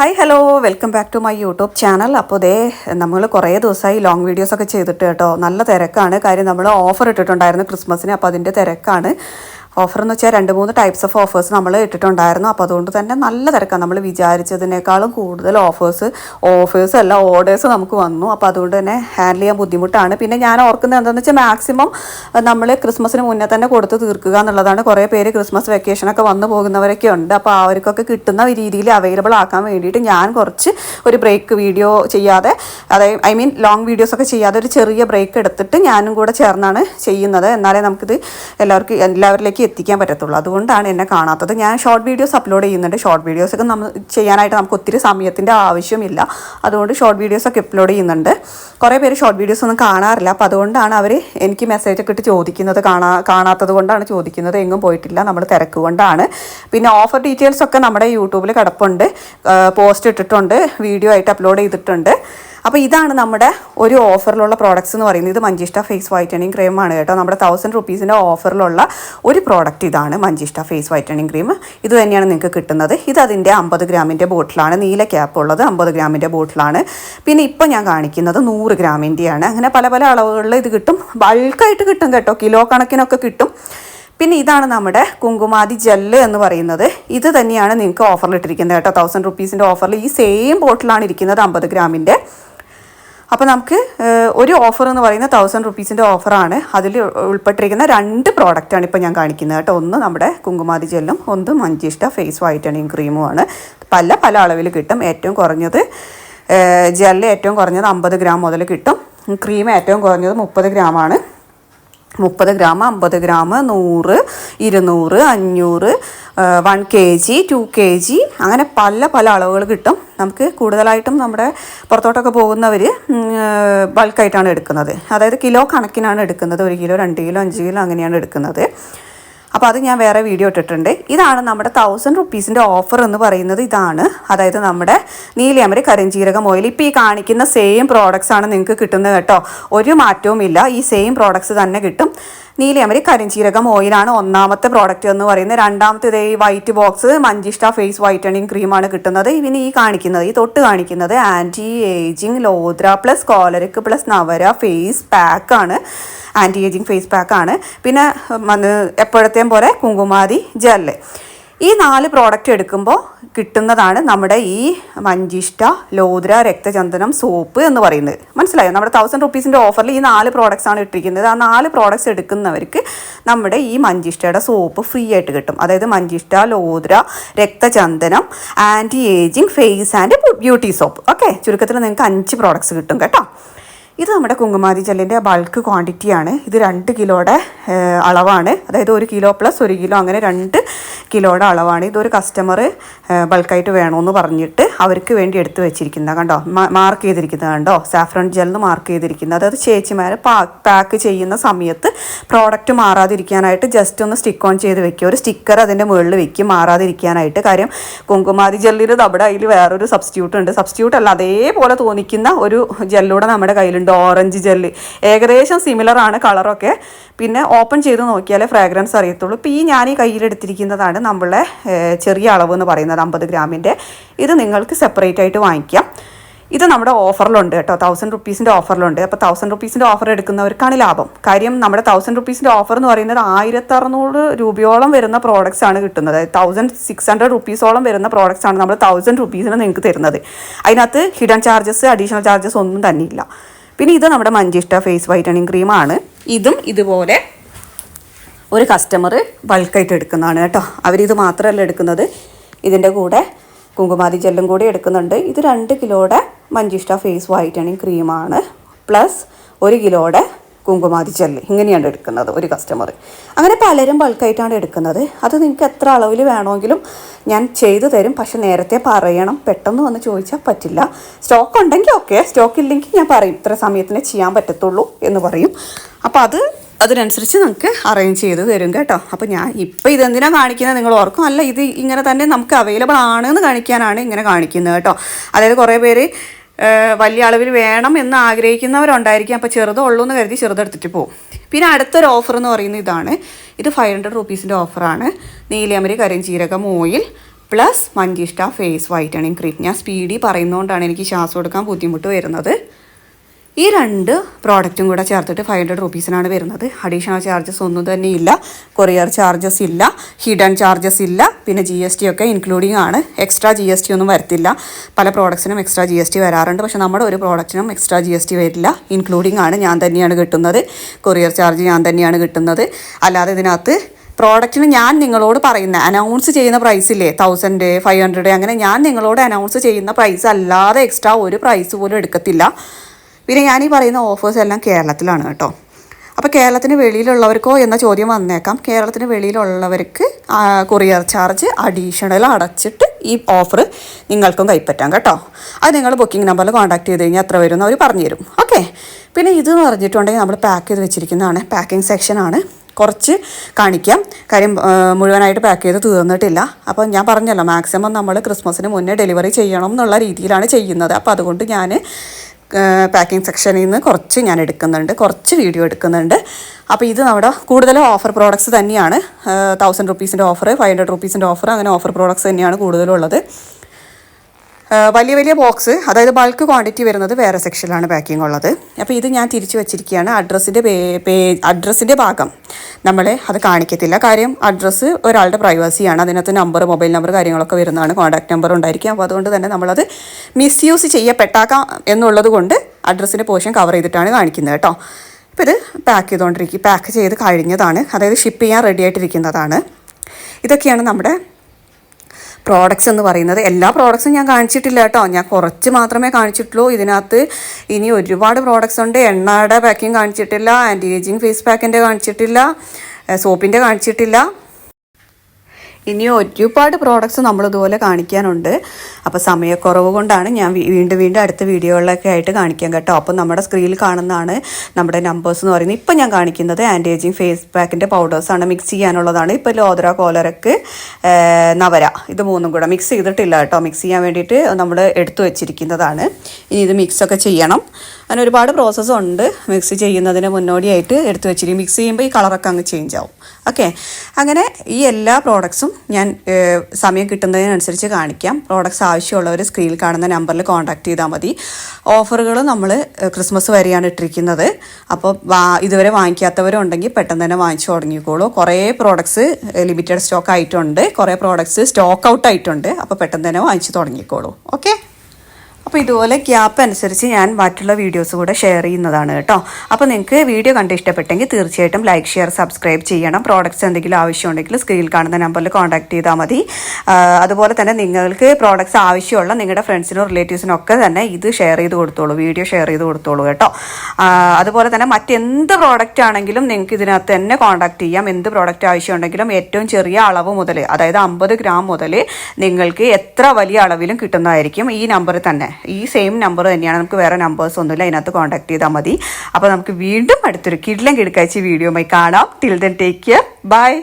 Hi hello welcome back to my YouTube channel അപ്പോൾ ദേ നമ്മൾ കുറേ ദിവസമായി ലോങ് വീഡിയോസൊക്കെ ചെയ്തിട്ട് കേട്ടോ. നല്ല തിരക്കാണ്. കാര്യം നമ്മൾ ഓഫർ ഇട്ടിട്ടുണ്ടായിരുന്നു ക്രിസ്മസിന് അപ്പോൾ അതിന്റെ തിരക്കാണ്. ഓഫർ എന്ന് വെച്ചാൽ രണ്ട് മൂന്ന് ടൈപ്സ് ഓഫ് ഓഫേഴ്സ് നമ്മൾ ഇട്ടിട്ടുണ്ടായിരുന്നു. അപ്പോൾ അതുകൊണ്ട് തന്നെ നല്ല തിരക്കാണ്. നമ്മൾ വിചാരിച്ചതിനേക്കാളും കൂടുതൽ ഓഫേഴ്സ് ഓഫേഴ്സ് അല്ല ഓർഡേഴ്സ് നമുക്ക് വന്നു. അപ്പോൾ അതുകൊണ്ട് തന്നെ ഹാൻഡിൽ ചെയ്യാൻ ബുദ്ധിമുട്ടാണ്. പിന്നെ ഞാൻ ഓർക്കുന്നത് എന്താണെന്ന് വെച്ചാൽ മാക്സിമം നമ്മൾ ക്രിസ്മസിന് മുന്നേ തന്നെ കൊടുത്ത് തീർക്കുക എന്നുള്ളതാണ്. കുറേ പേര് ക്രിസ്മസ് വെക്കേഷനൊക്കെ വന്നു പോകുന്നവരൊക്കെ ഉണ്ട്. അപ്പോൾ അവർക്കൊക്കെ കിട്ടുന്ന രീതിയിൽ അവൈലബിൾ ആക്കാൻ വേണ്ടിയിട്ട് ഞാൻ കുറച്ച് ഒരു ബ്രേക്ക് വീഡിയോ ചെയ്യാതെ അതായത് ഐ മീൻ ലോങ് വീഡിയോസൊക്കെ ചെയ്യാതെ ഒരു ചെറിയ ബ്രേക്ക് എടുത്തിട്ട് ഞാനും കൂടെ ചേർന്നാണ് ചെയ്യുന്നത്. എന്നാലേ നമുക്കിത് എല്ലാവർക്കും എല്ലാവരിലേക്ക് എത്തിക്കാൻ പറ്റത്തുള്ളൂ. അതുകൊണ്ടാണ് എന്നെ കാണാത്തത്. ഞാൻ ഷോർട്ട് വീഡിയോസ് അപ്ലോഡ് ചെയ്യുന്നുണ്ട്. ഷോർട്ട് വീഡിയോസൊക്കെ നമ്മൾ ചെയ്യാനായിട്ട് നമുക്ക് ഒത്തിരി സമയത്തിന്റെ ആവശ്യമില്ല. അതുകൊണ്ട് ഷോർട്ട് വീഡിയോസൊക്കെ അപ്ലോഡ് ചെയ്യുന്നുണ്ട്. കുറേ പേര് ഷോർട്ട് വീഡിയോസ് ഒന്നും കാണാറില്ല. അപ്പോൾ അതുകൊണ്ടാണ് അവർ എനിക്ക് മെസ്സേജ് ഒക്കെ ഇട്ട് ചോദിക്കുന്നത്. കാണാ കാണാത്തത് കൊണ്ടാണ് ചോദിക്കുന്നത്. എങ്ങും പോയിട്ടില്ല. നമ്മൾ തിരക്ക് കൊണ്ടാണ്. പിന്നെ ഓഫർ ഡീറ്റെയിൽസൊക്കെ നമ്മുടെ യൂട്യൂബിൽ കിടപ്പുണ്ട്. പോസ്റ്റ് ഇട്ടിട്ടുണ്ട്. വീഡിയോ ആയിട്ട് അപ്ലോഡ് ചെയ്തിട്ടുണ്ട്. അപ്പോൾ ഇതാണ് നമ്മുടെ ഒരു ഓഫറിലുള്ള പ്രോഡക്റ്റ്സ് എന്ന് പറയുന്നത്. ഇത് മഞ്ചിഷ്ട ഫേസ് വൈറ്റനിങ് ക്രീമാണ് കേട്ടോ. നമ്മുടെ തൗസൻഡ് റുപ്പീസിന്റെ ഓഫറിലുള്ള ഒരു പ്രോഡക്റ്റ് ഇതാണ് മഞ്ചിഷ്ട ഫേസ് വൈറ്റനിങ് ക്രീം ഇത് തന്നെയാണ് നിങ്ങൾക്ക് കിട്ടുന്നത്. ഇത് അതിന്റെ അമ്പത് ഗ്രാമിന്റെ ബോട്ടിലാണ് നീല ക്യാപ്പ് ഉള്ളത് അമ്പത് ഗ്രാമിന്റെ ബോട്ടിലാണ് പിന്നെ ഇപ്പോൾ ഞാൻ കാണിക്കുന്നത് നൂറ് ഗ്രാമിന്റെയാണ് അങ്ങനെ പല പല അളവുകളിൽ ഇത് കിട്ടും. ബൾക്കായിട്ട് കിട്ടും കേട്ടോ. കിലോ കണക്കിനൊക്കെ കിട്ടും. പിന്നെ ഇതാണ് നമ്മുടെ കുങ്കുമാതി ജെല്ല് എന്ന് പറയുന്നത്. ഇത് തന്നെയാണ് നിങ്ങൾക്ക് ഓഫറിൽ ഇട്ടിരിക്കുന്നത് കേട്ടോ. തൗസൻഡ് റുപ്പീസിന്റെ ഓഫറിൽ ഈ സെയിം ബോട്ടിലാണ് ഇരിക്കുന്നത് അമ്പത് ഗ്രാമിന്റെ അപ്പോൾ നമുക്ക് ഒരു ഓഫർ എന്ന് പറയുന്ന തൗസൻഡ് റുപ്പീസിന്റെ ഓഫറാണ് അതിൽ ഉൾപ്പെട്ടിരിക്കുന്ന രണ്ട് പ്രോഡക്റ്റാണ് ഇപ്പോൾ ഞാൻ കാണിക്കുന്നത് കേട്ടോ. ഒന്ന് നമ്മുടെ കുങ്കുമാതി ജെല്ലും ഒന്ന് മഞ്ചിഷ്ട ഫേസ് വൈറ്റനിങ് ക്രീമുമാണ് പല പല അളവിൽ കിട്ടും. ഏറ്റവും കുറഞ്ഞത് ജെല്ല് ഏറ്റവും കുറഞ്ഞത് അമ്പത് ഗ്രാം മുതൽ കിട്ടും. ക്രീം ഏറ്റവും കുറഞ്ഞത് മുപ്പത് ഗ്രാമാണ് മുപ്പത് ഗ്രാം അമ്പത് ഗ്രാം നൂറ് ഇരുന്നൂറ് അഞ്ഞൂറ് one K G two K G അങ്ങനെ പല പല അളവുകൾ കിട്ടും. നമുക്ക് കൂടുതലായിട്ടും നമ്മുടെ പുറത്തോട്ടൊക്കെ പോകുന്നവർ ബൾക്കായിട്ടാണ് എടുക്കുന്നത്. അതായത് കിലോ കണക്കിനാണ് എടുക്കുന്നത്. ഒരു കിലോ രണ്ട് കിലോ അഞ്ച് കിലോ അങ്ങനെയാണ് എടുക്കുന്നത്. അപ്പോൾ അത് ഞാൻ വേറെ വീഡിയോ ഇട്ടിട്ടുണ്ട്. ഇതാണ് നമ്മുടെ തൗസൻഡ് റുപ്പീസിന്റെ ഓഫർ എന്ന് പറയുന്നത്. ഇതാണ്. അതായത് നമ്മുടെ നീലിയമരി കരിഞ്ചീരകം ഓയിൽ ഇപ്പോൾ ഈ കാണിക്കുന്ന സെയിം പ്രോഡക്റ്റ്സ് ആണ് നിങ്ങൾക്ക് കിട്ടുന്നത് കേട്ടോ. ഒരു മാറ്റവും ഇല്ല. ഈ സെയിം പ്രോഡക്റ്റ്സ് തന്നെ കിട്ടും. നീലിയമരി കരിഞ്ചീരകം ഓയിലാണ് ഒന്നാമത്തെ പ്രോഡക്റ്റ് എന്ന് പറയുന്നത്. രണ്ടാമത്തെ ഇതേ ഈ white box Manjishta face whitening ക്രീമാണ് കിട്ടുന്നത്. പിന്നെ ഈ കാണിക്കുന്നത് ഈ തൊട്ട് കാണിക്കുന്നത് ആന്റി ഏജിങ് ലോദ്ര പ്ലസ് കോലറിക് പ്ലസ് നവര ഫേസ് പാക്കാണ് ആന്റി ഏജിങ് ഫേസ് പാക്കാണ് പിന്നെ എപ്പോഴത്തെയും പോലെ കുങ്കുമാതി ജെല്ല് ഈ നാല് പ്രോഡക്റ്റ് എടുക്കുമ്പോൾ കിട്ടുന്നതാണ് നമ്മുടെ ഈ മഞ്ചിഷ്ട ലോദ്ര രക്തചന്ദനം സോപ്പ് എന്ന് പറയുന്നത്. മനസ്സിലായോ? നമ്മുടെ തൗസൻഡ് റുപ്പീസിന്റെ ഓഫറിൽ ഈ നാല് പ്രോഡക്റ്റ്സ് ആണ് ഇട്ടിരിക്കുന്നത്. ആ നാല് പ്രോഡക്റ്റ്സ് എടുക്കുന്നവർക്ക് നമ്മുടെ ഈ മഞ്ചിഷ്ടയുടെ സോപ്പ് ഫ്രീ ആയിട്ട് കിട്ടും. അതായത് മഞ്ചിഷ്ട ലോദ്ര രക്തചന്ദനം anti aging face and beauty soap okay ചുരുക്കത്തിൽ നിങ്ങൾക്ക് അഞ്ച് പ്രോഡക്റ്റ്സ് കിട്ടും കേട്ടോ. ഇത് നമ്മുടെ കുങ്കുമാതി ജെല്ലിന്റെ ബൾക്ക് ക്വാണ്ടിറ്റിയാണ് ഇത് രണ്ട് കിലോയുടെ അളവാണ്. അതായത് ഒരു കിലോ പ്ലസ് ഒരു കിലോ അങ്ങനെ രണ്ട് കിലോയുടെ അളവാണ്. ഇതൊരു കസ്റ്റമർ ബൾക്കായിട്ട് വേണമെന്ന് പറഞ്ഞിട്ട് അവർക്ക് വേണ്ടി എടുത്തു വെച്ചിരിക്കുന്ന കണ്ടോ? മാർക്ക് ചെയ്തിരിക്കുന്നത് കണ്ടോ? സാഫ്രൺ ജെല്ലെന്ന് മാർക്ക് ചെയ്തിരിക്കുന്നത്. അതായത് ചേച്ചിമാർ പാക്ക് ചെയ്യുന്ന സമയത്ത് പ്രോഡക്റ്റ് മാറാതിരിക്കാനായിട്ട് ജസ്റ്റ് ഒന്ന് സ്റ്റിക്ക് ഓൺ ചെയ്ത് വെക്കുക ഒരു സ്റ്റിക്കർ അതിന്റെ മുകളിൽ വെക്കും. മാറാതിരിക്കാനായിട്ട് കാര്യം കുങ്കുമാതി ജെല്ലിൽ നമ്മുടെ കയ്യിൽ വേറൊരു സബ്സ്റ്റിറ്റ്യൂട്ട് ഉണ്ട്. സബ്സ്റ്റിറ്റ്യൂട്ട് അല്ല അതേപോലെ തോന്നിക്കുന്ന ഒരു ജെല്ലൂടെ നമ്മുടെ കയ്യിലുണ്ട്. ഓറഞ്ച് ജെല്ല് ഏകദേശം സിമിലർ ആണ് കളറൊക്കെ പിന്നെ ഓപ്പൺ ചെയ്ത് നോക്കിയാലേ ഫ്രാഗ്രൻസ് അറിയത്തുള്ളൂ. ഇപ്പോൾ ഈ ഞാൻ ഈ കയ്യിലെടുത്തിരിക്കുന്നതാണ് നമ്മളെ ചെറിയ അളവ് എന്ന് പറയുന്നത് അമ്പത് ഗ്രാമിന്റെ ഇത് നിങ്ങൾക്ക് സെപ്പറേറ്റ് ആയിട്ട് വാങ്ങിക്കാം. ഇത് നമ്മുടെ ഓഫറിലുണ്ട് കേട്ടോ. തൗസൻഡ് റുപ്പീസിന്റെ ഓഫറിലുണ്ട് അപ്പോൾ തൗസൻഡ് റുപ്പീസിന്റെ ഓഫർ എടുക്കുന്നവർക്കാണ് ലാഭം. കാര്യം നമ്മുടെ തൗസൻഡ് റുപ്പീസിന്റെ ഓഫർ എന്ന് പറയുന്നത് ആയിരത്തി അറുന്നൂറ് രൂപയോളം വരുന്ന പ്രോഡക്റ്റ്സ് ആണ് കിട്ടുന്നത്. തൗസൻഡ് സിക്സ് ഹൺഡ്രഡ് റുപ്പീസോളം വരുന്ന പ്രോഡക്റ്റ്സ് ആണ് നമ്മൾ തൗസൻഡ് റുപ്പീസിന് നിങ്ങൾക്ക് തരുന്നത്. അതിനകത്ത് ഹിഡൻ ചാർജസ് അഡീഷണൽ ചാർജസ് ഒന്നും തന്നെ ഇല്ല. പിന്നെ ഇത് നമ്മുടെ മഞ്ചിഷ്ട ഫേസ് വൈറ്റനിങ് ക്രീമാണ് ഇതും ഇതുപോലെ ഒരു കസ്റ്റമർ ബൾക്കായിട്ട് എടുക്കുന്നതാണ് കേട്ടോ. അവരിത് മാത്രമല്ല എടുക്കുന്നത്. ഇതിന്റെ കൂടെ കുങ്കുമാതി ജെല്ലും കൂടി എടുക്കുന്നുണ്ട്. ഇത് രണ്ട് കിലോയുടെ മഞ്ചിഷ്ട ഫേസ് വൈറ്റനിങ് ക്രീമാണ്. പ്ലസ് ഒരു കിലോയുടെ കുങ്കുമാതി ജെല്ല്. ഇങ്ങനെയാണ് എടുക്കുന്നത് ഒരു കസ്റ്റമർ അങ്ങനെ പലരും ബൾക്കായിട്ടാണ് എടുക്കുന്നത്. അത് നിങ്ങൾക്ക് എത്ര അളവിൽ വേണമെങ്കിലും ഞാൻ ചെയ്തു തരും. പക്ഷെ നേരത്തെ പറയണം. പെട്ടെന്ന് വന്ന് ചോദിച്ചാൽ പറ്റില്ല. സ്റ്റോക്ക് ഉണ്ടെങ്കിൽ ഓക്കെ സ്റ്റോക്ക് ഇല്ലെങ്കിൽ ഞാൻ പറയും. ഇത്ര സമയത്തിന് ചെയ്യാൻ പറ്റത്തുള്ളൂ എന്ന് പറയും. അപ്പോൾ അത് അതിനനുസരിച്ച് നിങ്ങൾക്ക് അറേഞ്ച് ചെയ്ത് തരും കേട്ടോ. അപ്പോൾ ഞാൻ ഇപ്പോൾ ഇതെന്തിനാണ് കാണിക്കുന്നത് നിങ്ങൾ ഓർക്കും. അല്ല ഇത് ഇങ്ങനെ തന്നെ നമുക്ക് അവൈലബിൾ ആണെന്ന് കാണിക്കാനാണ് ഇങ്ങനെ കാണിക്കുന്നത് കേട്ടോ. അതായത് കുറേ പേര് വലിയ അളവിൽ വേണം എന്ന് ആഗ്രഹിക്കുന്നവരുണ്ടായിരിക്കും. അപ്പോൾ ചെറുതോ ഉള്ളൂ എന്ന് കരുതി ചെറുതെടുത്തിട്ട് പോകും പിന്നെ അടുത്തൊരു ഓഫർ എന്ന് പറയുന്നത് ഇതാണ്. ഇത് ഫൈവ് ഹൺഡ്രഡ് റുപ്പീസിന്റെ ഓഫറാണ് നീലിയമരി കരിഞ്ചീരകം ഓയിൽ പ്ലസ് മഞ്ചിഷ്ട ഫേസ് വൈറ്റണിങ് ക്രീം ഞാൻ സ്പീഡി പറയുന്നതുകൊണ്ടാണ് എനിക്ക് ശ്വാസം കൊടുക്കാൻ ബുദ്ധിമുട്ട് വരുന്നത്. ഈ രണ്ട് പ്രോഡക്റ്റും കൂടെ ചേർത്തിട്ട് ഫൈവ് ഹൺഡ്രഡ് റുപ്പീസിനാണ് വരുന്നത്. അഡീഷണൽ ചാർജസ് ഒന്നും തന്നെ ഇല്ല. കൊറിയർ ചാർജസ് ഇല്ല. ഹിഡൻ ചാർജസ് ഇല്ല. പിന്നെ ജി എസ് ടി ഒക്കെ ഇൻക്ലൂഡിങ് ആണ്. എക്സ്ട്രാ ജി എസ് ടി ഒന്നും വരത്തില്ല. പല പ്രോഡക്ട്സിനും എക്സ്ട്രാ ജി എസ് ടി വരാറുണ്ട്. പക്ഷേ നമ്മുടെ ഒരു പ്രോഡക്റ്റിനും എക്സ്ട്രാ ജി എസ് ടി വരില്ല. ഇൻക്ലൂഡിങ് ആണ്. ഞാൻ തന്നെയാണ് കിട്ടുന്നത്. കൊറിയർ ചാർജ് ഞാൻ തന്നെയാണ് കിട്ടുന്നത്. അല്ലാതെ ഇതിനകത്ത് പ്രോഡക്റ്റിന് ഞാൻ നിങ്ങളോട് പറയുന്ന അനൗൺസ് ചെയ്യുന്ന പ്രൈസില്ലേ തൗസൻഡ് ഫൈവ് ഹൺഡ്രഡ് അങ്ങനെ ഞാൻ നിങ്ങളോട് അനൗൺസ് ചെയ്യുന്ന പ്രൈസ് അല്ലാതെ എക്സ്ട്രാ ഒരു പ്രൈസ് പോലും എടുക്കത്തില്ല. പിന്നെ ഞാൻ ഈ പറയുന്ന ഓഫേഴ്സ് എല്ലാം കേരളത്തിലാണ് കേട്ടോ. അപ്പോൾ കേരളത്തിന് വെളിയിലുള്ളവർക്കോ എന്ന ചോദ്യം വന്നേക്കാം. കേരളത്തിന് വെളിയിലുള്ളവർക്ക് കൊറിയർ ചാർജ് അഡീഷണൽ അടച്ചിട്ട് ഈ ഓഫർ നിങ്ങൾക്കും കൈപ്പറ്റാം കേട്ടോ. അത് നിങ്ങൾ ബുക്കിംഗ് നമ്പറിൽ കോൺടാക്ട് ചെയ്ത് കഴിഞ്ഞാൽ എത്ര വരും എന്ന് അവർ പറഞ്ഞു തരും ഓക്കെ പിന്നെ ഇത് എന്ന് പറഞ്ഞിട്ടുണ്ടെങ്കിൽ നമ്മൾ പാക്ക് ചെയ്ത് വെച്ചിരിക്കുന്നതാണ്. പാക്കിംഗ് സെക്ഷനാണ് കുറച്ച് കാണിക്കാം. കാര്യം മുഴുവനായിട്ട് പാക്ക് ചെയ്ത് തീർന്നിട്ടില്ല. അപ്പോൾ ഞാൻ പറഞ്ഞല്ലോ മാക്സിമം നമ്മൾ ക്രിസ്മസിന് മുന്നേ ഡെലിവറി ചെയ്യണം എന്നുള്ള രീതിയിലാണ് ചെയ്യുന്നത്. അപ്പോൾ അതുകൊണ്ട് ഞാൻ പാക്കിംഗ് സെക്ഷനിൽ നിന്ന് കുറച്ച് ഞാൻ എടുക്കുന്നുണ്ട് കുറച്ച് വീഡിയോ എടുക്കുന്നുണ്ട്. അപ്പോൾ ഇത് നമ്മുടെ കൂടുതലും ഓഫർ പ്രോഡക്ട്സ് തന്നെയാണ്. തൗസൻഡ് റുപ്പീസിന്റെ ഓഫർ ഫൈവ് ഹൺഡ്രഡ് റുപ്പീസിന്റെ ഓഫർ അങ്ങനെ ഓഫർ പ്രോഡക്ട്സ് തന്നെയാണ് കൂടുതലും ഉള്ളത് ആ, വലിയ വലിയ ബോക്സ് അതായത് ബൾക്ക് ക്വാണ്ടിറ്റി വരുന്നത് വേറെ സെക്ഷനിലാണ് പാക്കിംഗ് ഉള്ളത്. അപ്പോൾ ഇത് ഞാൻ തിരിച്ചു വെച്ചിരിക്കുകയാണ്. അഡ്രസ്സിന്റെ പേ അഡ്രസ്സിന്റെ ഭാഗം. നമ്മളെ അത് കാണിക്കത്തില്ല. കാര്യം അഡ്രസ്സ് ഒരാളുടെ പ്രൈവസിയാണ് അതിനകത്ത് നമ്പർ മൊബൈൽ നമ്പർ കാര്യങ്ങളൊക്കെ വരുന്നതാണ്. കോൺടാക്ട് നമ്പർ ഉണ്ടായിരിക്കും. അപ്പോൾ അതുകൊണ്ട് തന്നെ നമ്മളത് മിസ്യൂസ് ചെയ്യപ്പെട്ടാക്കാം എന്നുള്ളത് കൊണ്ട് അഡ്രസ്സിന്റെ പോർഷൻ കവർ ചെയ്തിട്ടാണ് കാണിക്കുന്നത് കേട്ടോ. അപ്പോൾ ഇത് പാക്ക് ചെയ്തുകൊണ്ടിരിക്കും പാക്ക് ചെയ്ത് കഴിഞ്ഞതാണ്. അതായത് ഷിപ്പ് ചെയ്യാൻ റെഡി ആയിട്ടിരിക്കുന്നതാണ്. ഇതൊക്കെയാണ് നമ്മുടെ പ്രോഡക്ട്സ് എന്ന് പറയുന്നത് എല്ലാ പ്രോഡക്ട്സും ഞാൻ കാണിച്ചിട്ടില്ല കേട്ടോ. ഞാൻ കുറച്ച് മാത്രമേ കാണിച്ചിട്ടുള്ളൂ. ഇതിനകത്ത് ഇനി ഒരുപാട് പ്രോഡക്ട്സ് ഉണ്ട്. എണ്ണയുടെ പാക്കിങ് കാണിച്ചിട്ടില്ല. ആന്റി ഏജിങ് ഫേസ് പാക്കിന്റെ കാണിച്ചിട്ടില്ല. സോപ്പിന്റെ കാണിച്ചിട്ടില്ല. ഇനി ഒരുപാട് പ്രോഡക്റ്റ്സ് നമ്മളിതുപോലെ കാണിക്കാനുണ്ട്. അപ്പോൾ സമയക്കുറവ് കൊണ്ടാണ് ഞാൻ വീണ്ടും വീണ്ടും അടുത്ത വീഡിയോകളിലൊക്കെ ആയിട്ട് കാണിക്കാം കേട്ടോ. അപ്പോൾ നമ്മുടെ സ്ക്രീനിൽ കാണുന്നതാണ് നമ്മുടെ നമ്പേഴ്സ് എന്ന് പറയുന്നത്. ഇപ്പം ഞാൻ കാണിക്കുന്നത് ആന്റി ഏജിങ് ഫേസ് പാക്കിന്റെ പൗഡേഴ്സാണ് മിക്സ് ചെയ്യാനുള്ളതാണ്. ഇപ്പോൾ ലോദ്ര കോലരക്ക് നവര ഇത് മൂന്നും കൂടെ മിക്സ് ചെയ്തിട്ടില്ല കേട്ടോ. മിക്സ് ചെയ്യാൻ വേണ്ടിയിട്ട് നമ്മൾ എടുത്തു വെച്ചിരിക്കുന്നതാണ്. ഇനി ഇത് മിക്സൊക്കെ ചെയ്യണം. അങ്ങനെ ഒരുപാട് പ്രോസസ്സ് ഉണ്ട്. മിക്സ് ചെയ്യുന്നതിന് മുന്നോടിയായിട്ട് എടുത്തു വെച്ചിരിക്കും. മിക്സ് ചെയ്യുമ്പോൾ ഈ കളറൊക്കെ അങ്ങ് ചേഞ്ച് ആവും. ഓക്കെ അങ്ങനെ ഈ എല്ലാ പ്രോഡക്ട്സും ഞാൻ സമയം കിട്ടുന്നതിനനുസരിച്ച് കാണിക്കാം. പ്രോഡക്ട്സ് ആവശ്യമുള്ളവർ സ്ക്രീനിൽ കാണുന്ന നമ്പറിൽ കോൺടാക്ട് ചെയ്താൽ മതി. ഓഫറുകൾ നമ്മൾ ക്രിസ്മസ് വരെയാണ് ഇട്ടിരിക്കുന്നത്. അപ്പോൾ ഇതുവരെ വാങ്ങിക്കാത്തവരുണ്ടെങ്കിൽ പെട്ടെന്ന് തന്നെ വാങ്ങിച്ചു തുടങ്ങിക്കോളൂ. കുറേ പ്രോഡക്ട്സ് ലിമിറ്റഡ് സ്റ്റോക്ക് ആയിട്ടുണ്ട്. കുറേ പ്രോഡക്ട്സ് സ്റ്റോക്ക് ഔട്ട് ആയിട്ടുണ്ട്. അപ്പോൾ പെട്ടെന്ന് തന്നെ വാങ്ങിച്ചു തുടങ്ങിക്കോളൂ. ഓക്കെ അപ്പോൾ ഇതുപോലെ ഗ്യാപ്പ് അനുസരിച്ച് ഞാൻ മറ്റുള്ള വീഡിയോസ് കൂടെ ഷെയർ ചെയ്യുന്നതാണ് കേട്ടോ. അപ്പോൾ നിങ്ങൾക്ക് വീഡിയോ കണ്ട് ഇഷ്ടപ്പെട്ടെങ്കിൽ തീർച്ചയായിട്ടും ലൈക്ക് ഷെയർ സബ്സ്ക്രൈബ് ചെയ്യണം. പ്രോഡക്റ്റ്സ് എന്തെങ്കിലും ആവശ്യമുണ്ടെങ്കിൽ സ്ക്രീനിൽ കാണുന്ന നമ്പറിൽ കോൺടാക്ട് ചെയ്താൽ മതി. അതുപോലെ തന്നെ നിങ്ങൾക്ക് പ്രോഡക്റ്റ്സ് ആവശ്യമുള്ള നിങ്ങളുടെ ഫ്രണ്ട്സിനും റിലേറ്റീവ്സിനും ഒക്കെ തന്നെ ഇത് ഷെയർ ചെയ്ത് കൊടുത്തോളൂ. വീഡിയോ ഷെയർ ചെയ്ത് കൊടുത്തോളൂ കേട്ടോ. അതുപോലെ തന്നെ മറ്റെന്ത് പ്രോഡക്റ്റ് ആണെങ്കിലും നിങ്ങൾക്ക് ഇതിനകത്ത് തന്നെ കോൺടാക്ട് ചെയ്യാം. എന്ത് പ്രോഡക്റ്റ് ആവശ്യമുണ്ടെങ്കിലും ഏറ്റവും ചെറിയ അളവ് മുതൽ അതായത് അമ്പത് ഗ്രാം മുതൽ നിങ്ങൾക്ക് എത്ര വലിയ അളവിലും കിട്ടുന്നതായിരിക്കും ഈ നമ്പറിൽ തന്നെ. ഈ സെയിം നമ്പർ തന്നെയാണ്. നമുക്ക് വേറെ നമ്പേഴ്സ് ഒന്നുമില്ല. അതിനകത്ത് കോൺടാക്ട് ചെയ്താൽ മതി. അപ്പോൾ നമുക്ക് വീണ്ടും അടുത്തൊരു കിടിലം കിടക്കാഴ്ച വീഡിയോയുമായി കാണാം. Till then take care bye